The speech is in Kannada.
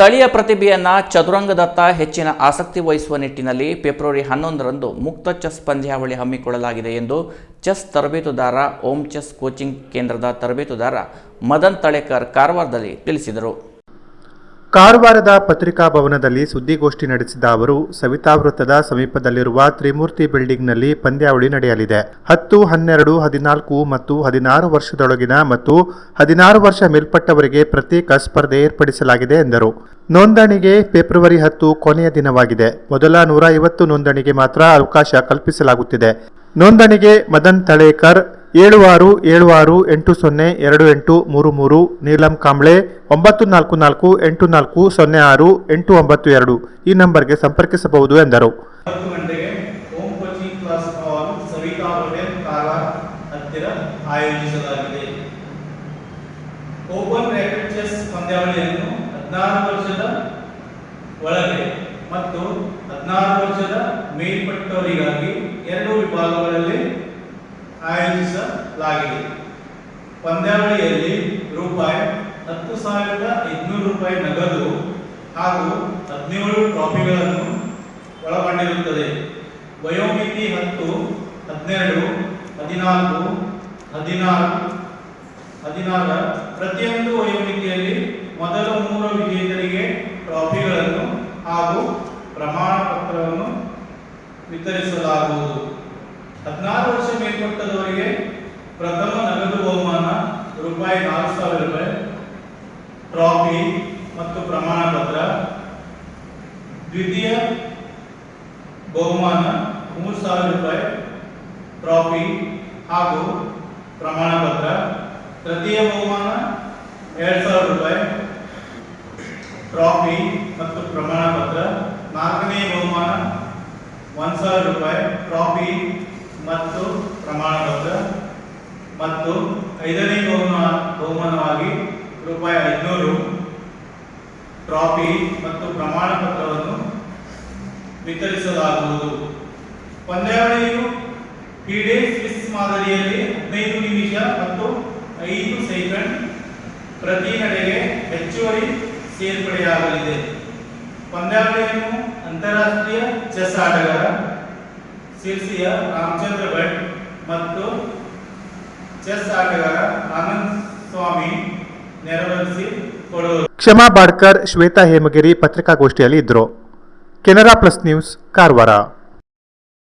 ಸ್ಥಳೀಯ ಪ್ರತಿಭೆಯನ್ನ ಚದುರಂಗದತ್ತ ಹೆಚ್ಚಿನ ಆಸಕ್ತಿ ವಹಿಸುವ ನಿಟ್ಟಿನಲ್ಲಿ ಫೆಬ್ರವರಿ ಹನ್ನೊಂದರಂದು ಮುಕ್ತ ಚೆಸ್ ಪಂದ್ಯಾವಳಿ ಹಮ್ಮಿಕೊಳ್ಳಲಾಗಿದೆ ಎಂದು ಚೆಸ್ ತರಬೇತುದಾರ ಓಂ ಚೆಸ್ ಕೋಚಿಂಗ್ ಕೇಂದ್ರದ ತರಬೇತುದಾರ ಮದನ್ ತಳೇಕರ್ ಕಾರವಾರದಲ್ಲಿ ತಿಳಿಸಿದರು. ಕಾರವಾರದ ಪತ್ರಿಕಾ ಭವನದಲ್ಲಿ ಸುದ್ದಿಗೋಷ್ಠಿ ನಡೆಸಿದ ಅವರು ಸವಿತಾ ವೃತ್ತದ ಸಮೀಪದಲ್ಲಿರುವ ತ್ರಿಮೂರ್ತಿ ಬಿಲ್ಡಿಂಗ್ನಲ್ಲಿ ಪಂದ್ಯಾವಳಿ ನಡೆಯಲಿದೆ. ಹತ್ತು, ಹನ್ನೆರಡು, ಹದಿನಾಲ್ಕು ಮತ್ತು ಹದಿನಾರು ವರ್ಷದೊಳಗಿನ ಮತ್ತು ಹದಿನಾರು ವರ್ಷ ಮೇಲ್ಪಟ್ಟವರಿಗೆ ಪ್ರತ್ಯೇಕ ಸ್ಪರ್ಧೆ ಏರ್ಪಡಿಸಲಾಗಿದೆ ಎಂದರು. ನೋಂದಣಿಗೆ ಫೆಬ್ರವರಿ ಹತ್ತು ಕೊನೆಯ ದಿನವಾಗಿದೆ. ಮೊದಲ ನೂರ ಐವತ್ತು ನೋಂದಣಿಗೆ ಮಾತ್ರ ಅವಕಾಶ ಕಲ್ಪಿಸಲಾಗುತ್ತಿದೆ. ನೋಂದಣಿಗೆ ಮದನ್ ತಳೇಕರ್ ಏಳು ಆರು ಏಳು ಆರು ಎಂಟು ಸೊನ್ನೆ, ಎರಡು ಎಂಟು, ಮೂರು ಮೂರು, ನೀಲಂ ಕಾಂಬ್ಳೆ, ಒಂಬತ್ತು ನಾಲ್ಕು ನಾಲ್ಕು, ಎಂಟು ನಾಲ್ಕು, ಸೊನ್ನೆ ಆರು, ಎಂಟು ಒಂಬತ್ತು ಎರಡು ಈ ನಂಬರ್ಗೆ ಸಂಪರ್ಕಿಸಬಹುದು ಎಂದರು. ಓಪನ್ ಮತ್ತು ಹದಿನಾರು ವರ್ಷದ ಮೇಲ್ಪಟ್ಟವರಿಗಾಗಿ ಎರಡು ವಿಭಾಗಗಳಲ್ಲಿ ಆಯೋಜಿಸಲಾಗಿದೆ. ಪಂದ್ಯಾವಳಿಯಲ್ಲಿ ರೂಪಾಯಿ ಹತ್ತು ಸಾವಿರದ ಐದುನೂರು ರೂಪಾಯಿ ನಗದು ಹಾಗೂ ಹದಿನೇಳು ಟ್ರಾಫಿಗಳನ್ನು ಒಳಗೊಂಡಿರುತ್ತದೆ. ವಯೋಮಿತಿ ಹತ್ತು, ಹದಿನೆರಡು, ಹದಿನಾಲ್ಕು, ಹದಿನಾರು ಹದಿನಾರು ಪ್ರತಿಯೊಂದು ವಯೋಮಿತಿಯಲ್ಲಿ ಮೊದಲ ಮೂರು ವಿಜೇತರಿಗೆ ಟ್ರಾಫಿಗಳನ್ನು ಹಾಗೂ ಪ್ರಮಾಣ ಪತ್ರವನ್ನು ವಿತರಿಸಲಾಗುವುದು. ಹದಿನಾರು ವರ್ಷ ಮೇಲ್ಪಟ್ಟದವರಿಗೆ ಪ್ರಥಮ ನಗದು ಬಹುಮಾನ ರೂಪಾಯಿ ನಾಲ್ಕು ಸಾವಿರ ರೂಪಾಯಿ ಟ್ರಾಫಿ ಮತ್ತು ಪ್ರಮಾಣ ಪತ್ರ. ದ್ವಿತೀಯ ಬಹುಮಾನ ಮೂರು ಸಾವಿರ ರೂಪಾಯಿ ಟ್ರಾಫಿ ಹಾಗೂ ಪ್ರಮಾಣ ಪತ್ರ. ತೃತೀಯ ಬಹುಮಾನ ಎರಡು ಸಾವಿರ ರೂಪಾಯಿ ಟ್ರಾಫಿ ಮತ್ತು ಪ್ರಮಾಣ ಪತ್ರ. ನಾಲ್ಕನೇ ಬಹುಮಾನ ಒಂದು ಸಾವಿರ ರೂಪಾಯಿ ಟ್ರಾಫಿ ಮತ್ತು ಪ್ರಮಾಣ ಪತ್ರ ಮತ್ತು ಐದನೇ ಬಹುಮಾನ, ಬಹುಮಾನವಾಗಿ ರೂಪಾಯಿ ಐನೂರು ಟ್ರಾಫಿ ಮತ್ತು ಪ್ರಮಾಣ ಪತ್ರವನ್ನು ವಿತರಿಸಲಾಗುವುದು. ಪಂದ್ಯಾವಳಿಯು ಕ್ರೀಡೆ ಸ್ವಿಸ್ ಮಾದರಿಯಲ್ಲಿ ಹದಿನೈದು ನಿಮಿಷ ಮತ್ತು ಐದು ಸೆಕೆಂಡ್ ಪ್ರತಿ ನಡೆಗೆ ಹೆಚ್ಚುವರಿ ಸೇರ್ಪಡೆಯಾಗಲಿದೆ. ಪಂದ್ಯಾವಳಿಯನ್ನು ಅಂತಾರಾಷ್ಟ್ರೀಯ ಚೆಸ್ ಆಟಗಾರ ಶಿರ್ಸಿಯ ರಾಮಚಂದ್ರ ಭಟ್ ಮತ್ತು ಚೆಸ್ ಆಟಗಾರ ಆನಂದ್ ಸ್ವಾಮಿ ನೆರವೇರಿಸಿ ಕೊಡುವರು ಕ್ಷಮಾ ಬಾಡ್ಕರ್ ಶ್ವೇತಾ ಹೇಮಗಿರಿ ಪತ್ರಿಕಾಗೋಷ್ಠಿಯಲ್ಲಿ ಇದ್ದರು ಕೆನರಾ ಪ್ಲಸ್ ನ್ಯೂಸ್, ಕಾರವಾರ.